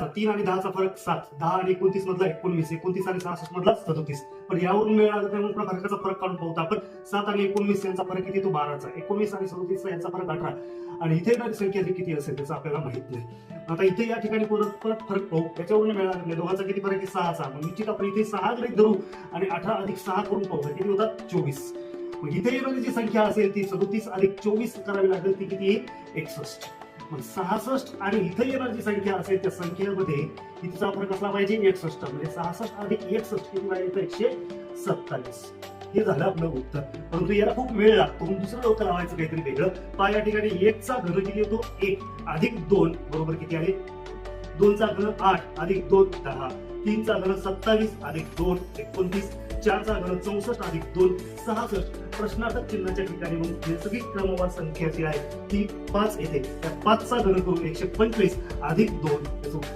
तीन आणि दहाचा फरक सात. दहा आणि एकोणतीस मधला एकोणवीस एकोणतीस आणि सहासष्ट मधला सदोतीस. पण यावरून मिळाला त्यामुळे आपण फरकाचा फरक काढून पाहतो आपण सात आणि एकोणवीस यांचा फरक किती तो बाराचा. एकोणवीस आणि सदोतीसचा यांचा फरक अठरा. आणि इथे संख्या किती असेल त्याचं आपल्याला माहीत नाही. आता इथे या ठिकाणी परत परत फरक पाहू. याच्यावरून मिळाला नाही दोघांचा किती फरक आहे? सहाचा. मग निश्चित आपण इथे सहा गृहित धरू आणि अठरा अधिक सहा करून पाहू. किती होतात? चोवीस. मग इथे येणारी जी संख्या असेल ती सदोतीस अधिक चोवीस करावी लागेल ती किती आहे? एकसष्ट. पण सहासष्ट आणि इथं येणारी जी संख्या असेल त्या संख्येमध्ये इथचा फरक असला पाहिजे? एकसष्ट. म्हणजे सहासष्ट अधिक एकसष्ट किती पाहिजे? एकशे सत्तावीस. हे झालं आपलं उत्तर. परंतु याला खूप वेळ लागतो. दुसरं डोकं लावायचं काहीतरी वेगळं. पहा या ठिकाणी एकचा घन किती येतो? एक. अधिक दोन. बरोबर किती आहे? दोनचा घन आठ. अधिक दोन दहा. तीनचा घन सत्तावीस अधिक दोन एकोणतीस चारचा घन चौसष्ट अधिक दोन सहासष्ट. प्रश्नार्थक चिन्हाच्या ठिकाणी मग नैसर्गिक क्रमवार संख्या जी आहे ती पाच येते. त्या पाचचा घन करून एकशे पंचवीस अधिक दोन याचं उत्तर